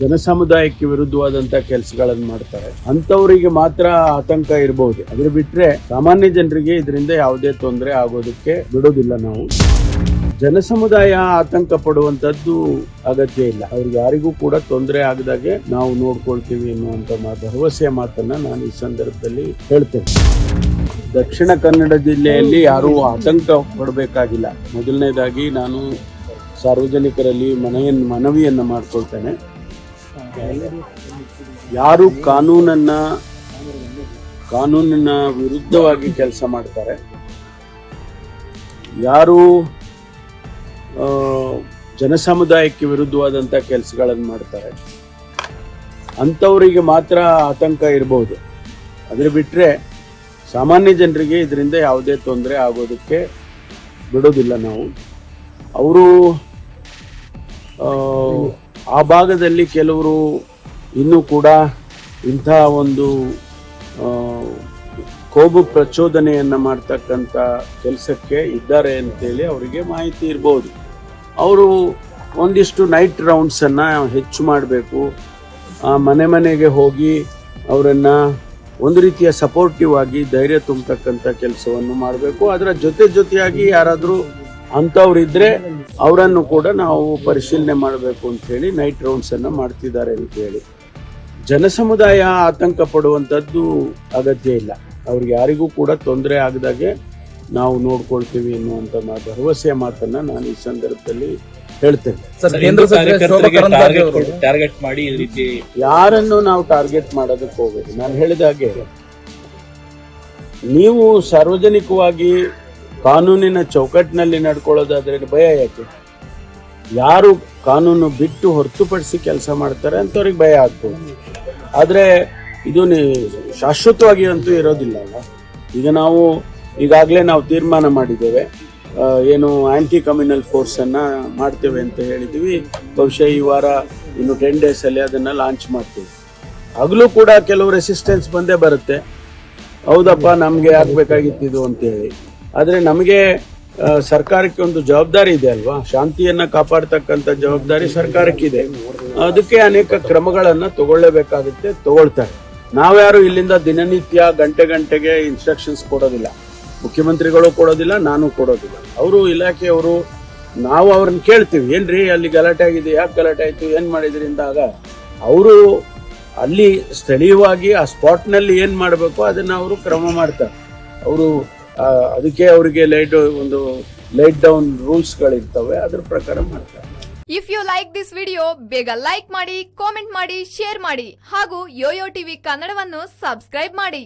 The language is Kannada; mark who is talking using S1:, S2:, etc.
S1: ಜನಸಮುದಾಯಕ್ಕೆ ವಿರುದ್ಧವಾದಂತ ಕೆಲಸಗಳನ್ನು ಮಾಡ್ತಾರೆ. ಅಂತವರಿಗೆ ಮಾತ್ರ ಆತಂಕ ಇರಬಹುದು ಅದ್ರ ಬಿಟ್ರೆ ಸಾಮಾನ್ಯ ಜನರಿಗೆ ಇದರಿಂದ ಯಾವುದೇ ತೊಂದರೆ ಆಗೋದಕ್ಕೆ ಬಿಡೋದಿಲ್ಲ ನಾವು. ಜನಸಮುದಾಯ ಆತಂಕ ಪಡುವಂತದ್ದು ಅಗತ್ಯ ಇಲ್ಲ. ಅವ್ರಿಗೆ ಯಾರಿಗೂ ಕೂಡ ತೊಂದರೆ ಆಗದಾಗೆ ನಾವು ನೋಡ್ಕೊಳ್ತೀವಿ ಎನ್ನುವಂತ ಭರವಸೆಯ ಮಾತನ್ನ ನಾನು ಈ ಸಂದರ್ಭದಲ್ಲಿ ಹೇಳ್ತೇನೆ. ದಕ್ಷಿಣ ಕನ್ನಡ ಜಿಲ್ಲೆಯಲ್ಲಿ ಯಾರೂ ಆತಂಕ ಪಡಬೇಕಾಗಿಲ್ಲ. ಮೊದಲನೇದಾಗಿ ನಾನು ಸಾರ್ವಜನಿಕರಲ್ಲಿ ಮನೆಯನ್ನು ಮನವಿಯನ್ನು ಮಾಡ್ಕೊಳ್ತೇನೆ. ಯಾರು ಕಾನೂನನ್ನ, ಕಾನೂನಿನ ವಿರುದ್ಧವಾಗಿ ಕೆಲಸ ಮಾಡ್ತಾರೆ. ಯಾರು ಜನಸಮುದಾಯಕ್ಕೆ ವಿರುದ್ಧವಾದಂಥ ಕೆಲಸಗಳನ್ನು ಮಾಡ್ತಾರೆ. ಅಂಥವರಿಗೆ ಮಾತ್ರ ಆತಂಕ ಇರಬಹುದು ಅದ್ರ ಬಿಟ್ಟರೆ ಸಾಮಾನ್ಯ ಜನರಿಗೆ ಇದರಿಂದ ಯಾವುದೇ ತೊಂದರೆ ಆಗೋದಕ್ಕೆ ಬಿಡೋದಿಲ್ಲ ನಾವು. ಅವರು ಆ ಭಾಗದಲ್ಲಿ ಕೆಲವರು ಇನ್ನೂ ಕೂಡ ಇಂಥ ಒಂದು ಕೋಬು ಪ್ರಚೋದನೆಯನ್ನು ಮಾಡ್ತಕ್ಕಂಥ ಕೆಲಸಕ್ಕೆ ಇದ್ದಾರೆ ಅಂತೇಳಿ ಅವರಿಗೆ ಮಾಹಿತಿ ಇರ್ಬೋದು. ಅವರು ಒಂದಿಷ್ಟು ನೈಟ್ ರೌಂಡ್ಸನ್ನು ಹೆಚ್ಚು ಮಾಡಬೇಕು. ಆ ಮನೆ ಮನೆಗೆ ಹೋಗಿ ಅವರನ್ನು ಒಂದು ರೀತಿಯ ಸಪೋರ್ಟಿವ್ ಆಗಿ ಧೈರ್ಯ ತುಂಬತಕ್ಕಂಥ ಕೆಲಸವನ್ನು ಮಾಡಬೇಕು. ಅದರ ಜೊತೆ ಜೊತೆಯಾಗಿ ಯಾರಾದರೂ ಅಂಥವ್ರಿದ್ರೆ ಅವರನ್ನು ಕೂಡ ನಾವು ಪರಿಶೀಲನೆ ಮಾಡಬೇಕು ಅಂತೇಳಿ ನೈಟ್ ರೌಂಡ್ಸ್ ರೌಂಡ್ಸನ್ನು ಮಾಡ್ತಿದ್ದಾರೆ ಅಂತೇಳಿ ಜನಸಮುದಾಯ ಆತಂಕ ಪಡುವಂಥದ್ದು ಅಗತ್ಯ ಇಲ್ಲ. ಅವ್ರಿಗೆ ಯಾರಿಗೂ ಕೂಡ ತೊಂದರೆ ಆಗದಾಗೆ ನಾವು ನೋಡ್ಕೊಳ್ತೀವಿ ಎನ್ನುವಂಥ ಭರವಸೆಯ ಮಾತನ್ನ ನಾನು ಈ ಸಂದರ್ಭದಲ್ಲಿ ಹೇಳ್ತೇನೆ.
S2: ಟಾರ್ಗೆಟ್ ಮಾಡಿ ಈ ರೀತಿ
S1: ಯಾರನ್ನು ನಾವು ಟಾರ್ಗೆಟ್ ಮಾಡೋದಕ್ಕೆ ಹೋಗಬೇಕು ನಾನು ಹೇಳಿದ ಹಾಗೆ ನೀವು ಸಾರ್ವಜನಿಕವಾಗಿ ಕಾನೂನಿನ ಚೌಕಟ್ಟಿನಲ್ಲಿ ನಡ್ಕೊಳ್ಳೋದಾದ್ರೆ ಭಯ ಯಾಕೆ? ಯಾರು ಕಾನೂನು ಬಿಟ್ಟು ಹೊರತುಪಡಿಸಿ ಕೆಲಸ ಮಾಡ್ತಾರೆ ಅಂಥವ್ರಿಗೆ ಭಯ ಆಗ್ಬೋದು. ಆದರೆ ಇದು ಶಾಶ್ವತವಾಗಿ ಅಂತೂ ಇರೋದಿಲ್ಲ ಅಲ್ಲ ಈಗ ನಾವು ಈಗಾಗಲೇ ನಾವು ತೀರ್ಮಾನ ಮಾಡಿದ್ದೇವೆ. ಏನು ಆ್ಯಂಟಿ ಕಮ್ಯುನಲ್ ಫೋರ್ಸನ್ನು ಮಾಡ್ತೇವೆ ಅಂತ ಹೇಳಿದ್ವಿ ಬಹುಶಃ ಈ ವಾರ ಇನ್ನು ಟೆನ್ ಡೇಸಲ್ಲಿ ಅದನ್ನು ಲಾಂಚ್ ಮಾಡ್ತೀವಿ. ಆಗಲೂ ಕೂಡ ಕೆಲವು ರೆಸಿಸ್ಟೆನ್ಸ್ ಬಂದೇ ಬರುತ್ತೆ. ಹೌದಪ್ಪ, ನಮಗೆ ಆಗಬೇಕಾಗಿತ್ತು ಅಂತೇಳಿ. ಆದರೆ ನಮಗೆ ಸರ್ಕಾರಕ್ಕೆ ಒಂದು ಜವಾಬ್ದಾರಿ ಇದೆ ಅಲ್ವಾ? ಶಾಂತಿಯನ್ನ ಕಾಪಾಡ್ತಕ್ಕಂಥ ಜವಾಬ್ದಾರಿ ಸರ್ಕಾರಕ್ಕಿದೆ. ಅದಕ್ಕೆ ಅನೇಕ ಕ್ರಮಗಳನ್ನು ತಗೊಳ್ಳೇಬೇಕಾಗುತ್ತೆ, ತಗೊಳ್ತಾರೆ. ನಾವ್ಯಾರು ಇಲ್ಲಿಂದ ದಿನನಿತ್ಯ ಗಂಟೆ ಗಂಟೆಗೆ ಇನ್ಸ್ಟ್ರಕ್ಷನ್ಸ್ ಕೊಡೋದಿಲ್ಲ. ಮುಖ್ಯಮಂತ್ರಿಗಳು ಕೊಡೋದಿಲ್ಲ, ನಾನು ಕೊಡೋದಿಲ್ಲ. ಅವರು ಇಲಾಖೆಯವರು, ನಾವು ಅವ್ರನ್ನ ಕೇಳ್ತೀವಿ, ಏನ್ರಿ ಅಲ್ಲಿ ಗಲಾಟೆ ಆಗಿದೆ, ಯಾಕೆ ಗಲಾಟೆ ಆಯ್ತು, ಏನು ಮಾಡಿದ್ರಿ? ಅಂದಾಗ, ಅವರು ಅಲ್ಲಿ ಸ್ಥಳೀಯವಾಗಿ ಆ ಸ್ಪಾಟ್ನಲ್ಲಿ ಏನು ಮಾಡಬೇಕು, ಅದನ್ನ ಅವರು ಕ್ರಮ ಮಾಡ್ತಾರೆ. ಅವರು ಅದಕ್ಕೆ ಅವರಿಗೆ ಲೈಟ್ ಒಂದು ಲೈಟ್ ಡೌನ್ ರೂಲ್ಸ್ಗಳಿರ್ತವೆ ಅದ್ರ ಪ್ರಕಾರ ಮಾಡ್ತಾರೆ.
S3: If you like this video ಬೇಗ ಲೈಕ್ ಮಾಡಿ ಕಾಮೆಂಟ್ ಮಾಡಿ ಶೇರ್ ಮಾಡಿ, ಹಾಗೂ ಯೋಯೋ ಟಿವಿ ಕನ್ನಡವನ್ನು ಸಬ್ಸ್ಕ್ರೈಬ್ ಮಾಡಿ.